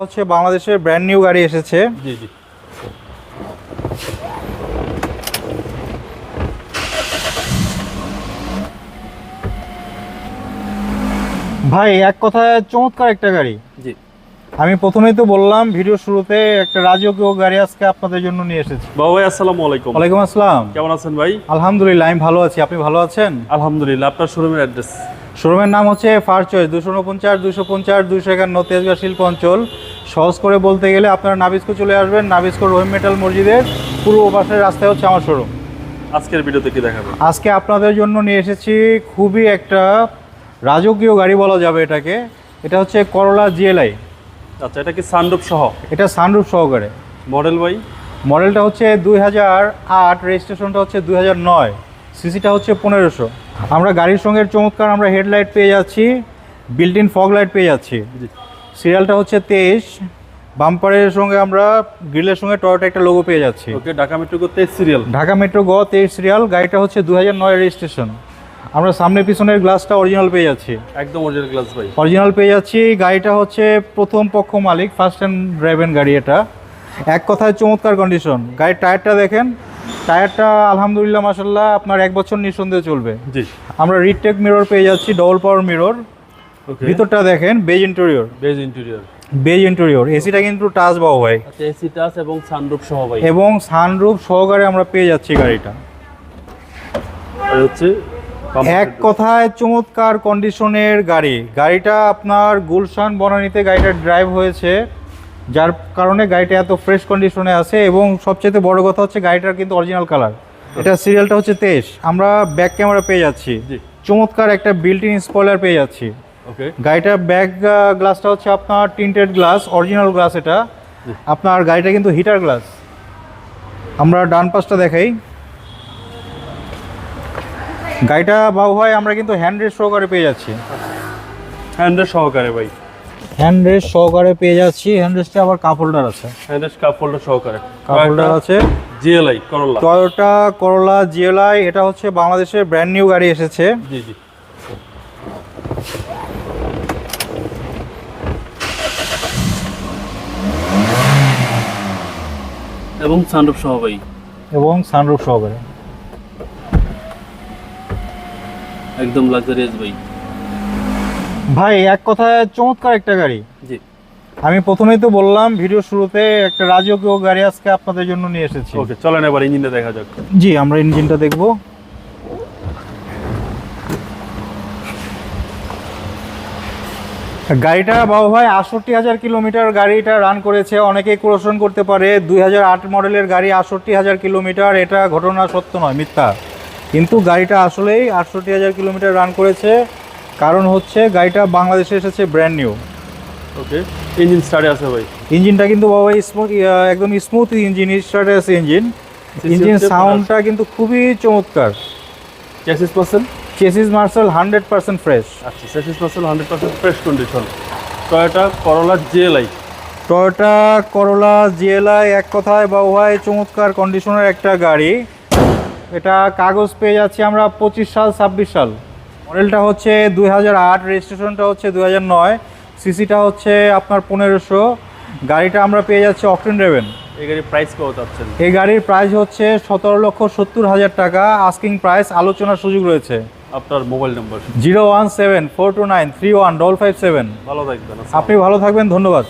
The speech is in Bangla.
হচ্ছে বাংলাদেশের ব্র্যান্ড নিউ গাড়ি এসেছে। জি জি। ভাই এক কথায় চমৎকার একটা গাড়ি। জি। আমি প্রথমেই তো বললাম ভিডিও শুরুতে একটা রাজকীয় গাড়ি আজকে আপনাদের জন্য নিয়ে এসেছি। বাবু ভাই আসসালামু আলাইকুম। ওয়ালাইকুম আসসালাম। কেমন আছেন ভাই? আলহামদুলিল্লাহ আমি ভালো আছি। আপনি ভালো আছেন? আলহামদুলিল্লাহ আপনার শোরুমের অ্যাড্রেস শোরুমের নাম হচ্ছে ফার চয়েস দুশো উনপঞ্চাশ দুশো পঞ্চাশ দুশো একান্ন তেজগাঁ শিল্প অঞ্চল। সহজ করে বলতে গেলে আপনারা নাবিস্কো চলে আসবেন নাবিস্কো রহিম মেটাল মসজিদের পূর্ব পাশের রাস্তায় হচ্ছে আমার শোরুম আজকের ভিডিওতে কি দেখাবেন? আজকে আপনাদের জন্য নিয়ে এসেছি খুবই একটা রাজকীয় গাড়ি বলা যাবে এটাকে। এটা হচ্ছে করলা জিএলআই আচ্ছা এটা কি সানরূপ সহ? এটা সানরুফ সহকারে। মডেল ভাই মডেলটা হচ্ছে দুই হাজার আট রেজিস্ট্রেশনটা হচ্ছে দুই হাজার নয় সিসিটা হচ্ছে পনেরোশো। আমরা গাড়ির সঙ্গে চমৎকার আমরা হেডলাইট পেয়ে যাচ্ছি বিল্ট ইন ফগ লাইট পেয়ে যাচ্ছি। সিরিয়ালটা হচ্ছে তেইশ। বাম্পারের সঙ্গে আমরা গ্রিলের সঙ্গে টয়োটা একটা লোগো পেয়ে যাচ্ছি। ওকে ঢাকা মেট্রো করতে সিরিয়াল ঢাকা মেট্রো গ তেইশ সিরিয়াল গাড়িটা হচ্ছে দু হাজার নয় রেজিস্ট্রেশন আমরা সামনে পিছনের গ্লাসটা অরিজিনাল পেয়ে যাচ্ছি। একদম অরিজিনাল গ্লাস ভাই। অরিজিনাল পেয়ে যাচ্ছি গাড়িটা হচ্ছে প্রথম পক্ষ মালিক ফার্স্ট হ্যান্ড ড্রাইভেন গাড়ি এটা। এক কথায় চমৎকার কন্ডিশন গাড়ির টায়ারটা দেখেন টায়ারটা আলহামদুলিল্লাহ মাসাল্লাহ আপনার এক বছর নিঃসন্দেহে চলবে। জি। আমরা রিটেক মিরর পেয়ে যাচ্ছি ডবল পাওয়ার মিরর ভিতরটা দেখেন beige interior beige interior beige interior এসিটা কিন্তু টাচ বাও ভাই। আচ্ছা এসি টাচ এবং সানরূপ সহ ভাই। এবং সানরুফ সহকারে আমরা পেয়ে যাচ্ছি গাড়িটা। আর হচ্ছে এক কথায় চমৎকার কন্ডিশনের গাড়ি। গাড়িটা আপনার গুলশান বনানীতে গাড়িটা ড্রাইভ হয়েছে যার কারণে গাড়িটা এত ফ্রেশ কন্ডিশনে আছে এবং সবচেয়ে বড় কথা হচ্ছে গাড়িটার কিন্তু অরিজিনাল কালার এটা সিরিয়ালটা হচ্ছে তেইশ। আমরা ব্যাক ক্যামেরা পেয়ে যাচ্ছি। চমৎকার একটা বিল্ট ইন স্পয়লার পেয়ে যাচ্ছি। ওকে গাড়িটার ব্যাক গ্লাসটা হচ্ছে আপনার টিন্টেড গ্লাস অরিজিনাল গ্লাস এটা। আপনার গাড়িটা কিন্তু হিটার গ্লাস আমরা ডান পাশটা দেখাই। গাড়িটা বাবু ভাই আমরা কিন্তু হ্যান্ড রেস্ট সহকারে পেয়ে যাচ্ছি। হ্যান্ডের সহকারে ভাই। হ্যান্ড রেস্ট সহকারে পেয়ে যাচ্ছি। হ্যান্ড রেস্টে আবার কাপ হোল্ডার আছে। হ্যান্ডের কাপ হোল্ডার সহকারে। কাপ হোল্ডার আছে। GLI Corolla Toyota Corolla GLI এটা হচ্ছে বাংলাদেশের ব্র্যান্ড নিউ গাড়ি এসেছে। জি জি। এবং সানরূপ সহকারী এবং সানরুফ সহকারী একদম লাক্সারিয়াস ভাই। ভাই এক কথায় চমৎকার একটা গাড়ি। জি। আমি প্রথমেই তো বললাম ভিডিও শুরুতে একটা রাজকীয় গাড়ি আজকে আপনাদের জন্য নিয়ে এসেছি। ওকে চলেন এবার ইঞ্জিনটা দেখা যাক। জি আমরা ইঞ্জিনটা দেখব। গাড়িটা বাবু ভাই আটষট্টি হাজার কিলোমিটার গাড়িটা রান করেছে। অনেকেই কোশ্চেন করতে পারে। দুই হাজার আট মডেলের গাড়ি আটষট্টি হাজার কিলোমিটার। এটা ঘটনা সত্য নয় মিথ্যা। কিন্তু গাড়িটা আসলেই আটষট্টি হাজার কিলোমিটার রান করেছে। কারণ হচ্ছে গাড়িটা বাংলাদেশে এসেছে ব্র্যান্ড নিউ ওকে ইঞ্জিন স্টার্টে আছে ভাই। ইঞ্জিনটা কিন্তু বাবা স্মুথ একদম স্মুথ ইঞ্জিন স্টার্টে আছে ইঞ্জিন ইঞ্জিন সাউন্ডটা কিন্তু খুবই চমৎকার। Chassis percent chassis martial hundred percent fresh আচ্ছা chassis percent hundred percent fresh condition Toyota Corolla GLI Toyota Corolla GLI এক কথায় বা ভাই চমৎকার কন্ডিশনের একটা গাড়ি। এটা কাগজ পেয়ে যাচ্ছি আমরা পঁচিশ সাল ছাব্বিশ সাল। মডেলটা হচ্ছে দুই হাজার আট রেজিস্ট্রেশনটা হচ্ছে দুই হাজার নয় সিসিটা হচ্ছে আপনার পনেরোশো। গাড়িটা আমরা পেয়ে যাচ্ছি অকটেন রেভেন এই গাড়ির প্রাইস কত চাচ্ছেন? এই গাড়ির প্রাইস হচ্ছে সতেরো লক্ষ সত্তর হাজার টাকা। আস্কিং প্রাইস আলোচনার সুযোগ রয়েছে। আপনার mobile number. Zero one seven four two nine three one double five seven. ভালো থাকবেন আপনি ভালো থাকবেন ধন্যবাদ।